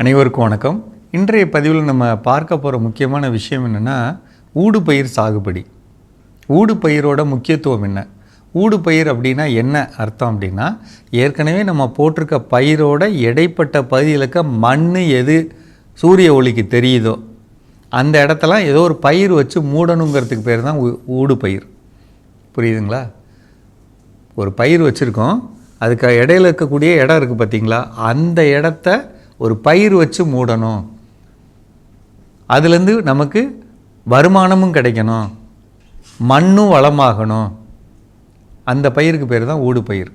அனைவருக்கும் வணக்கம். இன்றைய பதிவில் நம்ம பார்க்க போகிற முக்கியமான விஷயம் என்னென்னா ஊடுபயிர் சாகுபடி. ஊடுபயிரோட முக்கியத்துவம் என்ன? ஊடுபயிர் அப்படின்னா என்ன அர்த்தம் அப்படின்னா ஏற்கனவே நம்ம போட்டிருக்க பயிரோட இடைப்பட்ட பகுதியில் இருக்க மண் எது சூரிய ஒளிக்கு தெரியுதோ அந்த இடத்தெல்லாம் ஏதோ ஒரு பயிர் வச்சு மூடணுங்கிறதுக்கு பேர் தான் ஊடுபயிர். புரியுதுங்களா? ஒரு பயிர் வச்சுருக்கோம். அதுக்கு இடையில இருக்கக்கூடிய இடம் இருக்குது பார்த்தீங்களா அந்த இடத்த ஒரு பயிர் வச்சு மூடணும். அதுலேருந்து நமக்கு வருமானமும் கிடைக்கணும். மண்ணும் வளமாகணும். அந்த பயிருக்கு பேர் தான் ஊடு பயிர்.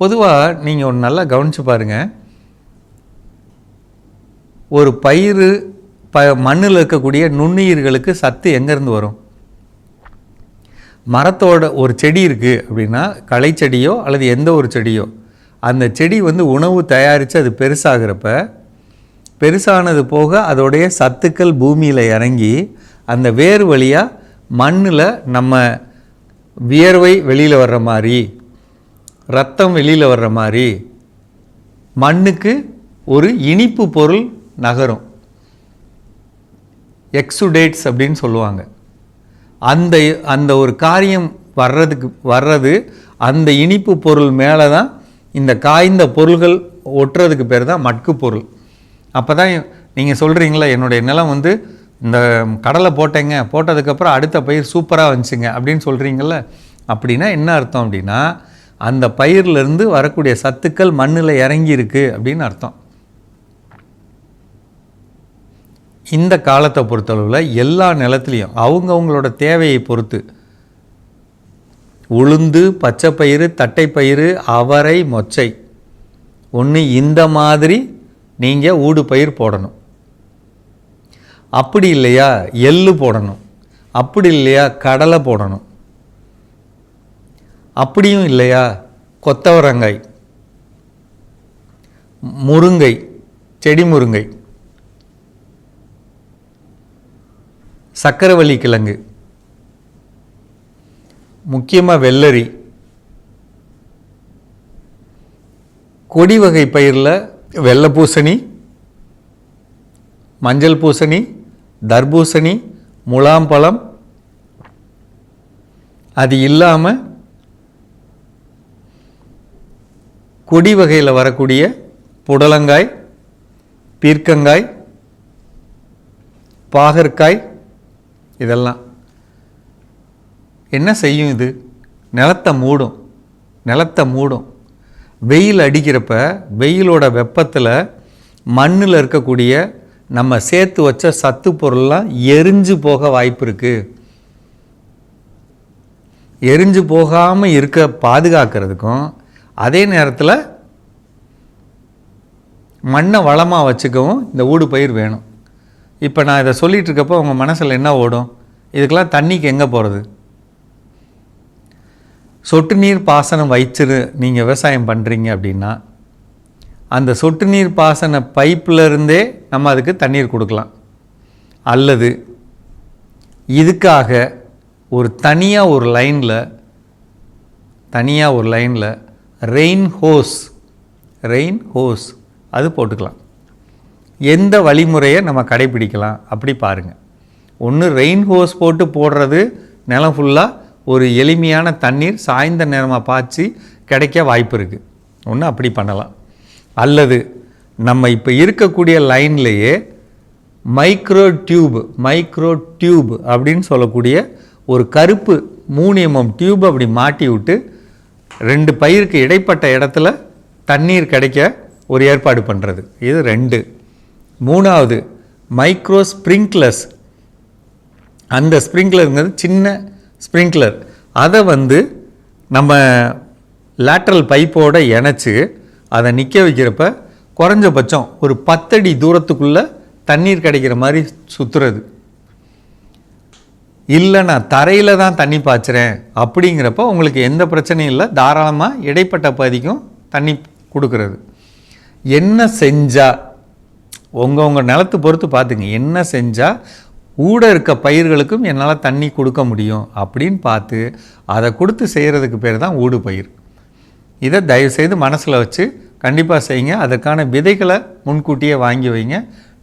பொதுவாக நீங்கள் ஒன்று நல்லா கவனித்து பாருங்கள் ஒரு பயிர் ப மண்ணில் இருக்கக்கூடிய நுண்ணுயிர்களுக்கு சத்து எங்கேருந்து வரும்? மரத்தோட ஒரு செடி இருக்குது அப்படின்னா களை செடியோ அல்லது எந்த ஒரு செடியோ அந்த செடி வந்து உணவு தயாரித்து அது பெருசாகிறப்ப பெருசானது போக அதோடைய சத்துக்கள் பூமியில் இறங்கி அந்த வேர் வழியாக மண்ணில் நம்ம வியர்வை வெளியில் வர்ற மாதிரி ரத்தம் வெளியில் வர்ற மாதிரி மண்ணுக்கு ஒரு இனிப்பு பொருள் நகரும். எக்ஸுடேட்ஸ் அப்படின்னு சொல்லுவாங்க. அந்த அந்த ஒரு காரியம் வர்றதுக்கு வர்றது அந்த இனிப்பு பொருள் மேலே தான் இந்த காய்ந்த பொருள்கள் ஒட்டுறதுக்கு பேர் தான் மட்கு பொருள். அப்போ தான் நீங்கள் சொல்கிறீங்களா என்னுடைய நிலம் வந்து இந்த கடலை போட்டேங்க போட்டதுக்கப்புறம் அடுத்த பயிர் சூப்பராக வந்துச்சுங்க அப்படின்னு சொல்கிறீங்கள அப்படின்னா என்ன அர்த்தம் அப்படின்னா அந்த பயிர்லேருந்து வரக்கூடிய சத்துக்கள் மண்ணில் இறங்கியிருக்கு அப்படின்னு அர்த்தம். இந்த காலத்தை பொறுத்தளவில் எல்லா நிலத்துலையும் அவங்கவுங்களோட தேவையை பொறுத்து உளுந்து பச்சைப்பயிறு தட்டைப்பயிறு அவரை மொச்சை. ஒன்று இந்த மாதிரி நீங்கள் ஊடு பயிர் போடணும். அப்படி இல்லையா எள்ளு போடணும். அப்படி இல்லையா கடலை போடணும். அப்படியும் இல்லையா கொத்தவரங்காய். முருங்கை செடி முருங்கை. சக்கரவள்ளி கிழங்கு. முக்கியமாக வெள்ளரி. கொடி வகை பயிரில் வெள்ளை பூசணி மஞ்சள் பூசணி தர்பூசணி முலாம்பழம். அது இல்லாமல் கொடி வகையில் வரக்கூடிய புடலங்காய் பீர்க்கங்காய் பாகற்காய் இதெல்லாம். என்ன செய்யும் இது? நிலத்தை மூடும். நிலத்தை மூடும். வெயில் அடிக்கிறப்ப வெயிலோட வெப்பத்தில் மண்ணில் இருக்கக்கூடிய நம்ம சேர்த்து வச்ச சத்து பொருள்லாம் எரிஞ்சு போக வாய்ப்பு இருக்குது எரிஞ்சு போகாமல் இருக்க பாதுகாக்கிறதுக்கும் அதே நேரத்தில் மண்ணை வளமாக வச்சுக்கவும் இந்த ஊடு பயிர் வேணும். இப்போ நான் இதை சொல்லிட்டு இருக்கப்போ உங்கள் மனசில் என்ன ஓடும்? இதுக்கெல்லாம் தண்ணிக்கு எங்கே போகிறது சொட்டு நீர் பாசனம் வச்சிரு நீங்கள் விவசாயம் பண்ணுறீங்க அப்படின்னா அந்த சொட்டு நீர் பாசன பைப்பில் இருந்தே நம்ம அதுக்கு தண்ணீர் கொடுக்கலாம். அல்லது இதுக்காக ஒரு தனியாக ஒரு லைனில் தனியாக ஒரு லைனில் ரெயின் ஹோஸ் ரெயின் ஹோஸ் அது போட்டுக்கலாம். எந்த வழிமுறையை நம்ம கடைபிடிக்கலாம் அப்படி பாருங்கள் ஒன்று ரெயின் ஹோஸ் போட்டு போடுறது நிலம் ஃபுல்லாக ஒரு எளிமையான தண்ணீர் சாய்ந்த நேரமாக பாய்ச்சி கிடைக்க வாய்ப்பு இருக்குது ஒன்று அப்படி பண்ணலாம். அல்லது நம்ம இப்போ இருக்கக்கூடிய லைன்லேயே மைக்ரோ டியூப் மைக்ரோ டியூப் அப்படின்னு சொல்லக்கூடிய ஒரு கருப்பு மூணு எம்எம் டியூப் அப்படி மாட்டி விட்டு ரெண்டு பயிருக்கு இடைப்பட்ட இடத்துல தண்ணீர் கிடைக்க ஒரு ஏற்பாடு பண்ணுறது இது ரெண்டு. மூணாவது மைக்ரோ ஸ்ப்ரிங்க்லர்ஸ். அந்த ஸ்ப்ரிங்க்லருங்கிறது சின்ன ஸ்ப்ரிங்க்லர். அதை வந்து நம்ம லேட்ரல் பைப்போடு இணைச்சி அதை நிற்க வைக்கிறப்ப குறைஞ்சபட்சம் ஒரு பத்தடி தூரத்துக்குள்ளே தண்ணீர் கிடைக்கிற மாதிரி சுற்றுறது இல்லை நான் தரையில் தான் தண்ணி பாய்ச்சுறேன் அப்படிங்கிறப்ப உங்களுக்கு எந்த பிரச்சனையும் இல்லை. தாராளமாக இடைப்பட்ட பகுதிக்கும் தண்ணி கொடுக்கறது. என்ன செஞ்சால் உங்கள் உங்கள் நிலத்தை பொறுத்து பார்த்துங்க. என்ன செஞ்சால் ஊட இருக்க பயிர்களுக்கும் என்னால் தண்ணி கொடுக்க முடியும் அப்படின்னு பார்த்து அதை கொடுத்து செய்கிறதுக்கு பேர் தான் ஊடு பயிர். இதை தயவுசெய்து மனசில் வச்சு கண்டிப்பாக செய்யுங்க. அதற்கான விதைகளை முன்கூட்டியே வாங்கி வைங்க.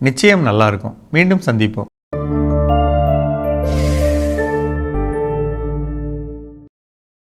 நிச்சயம் நல்லாயிருக்கும் மீண்டும் சந்திப்போம்.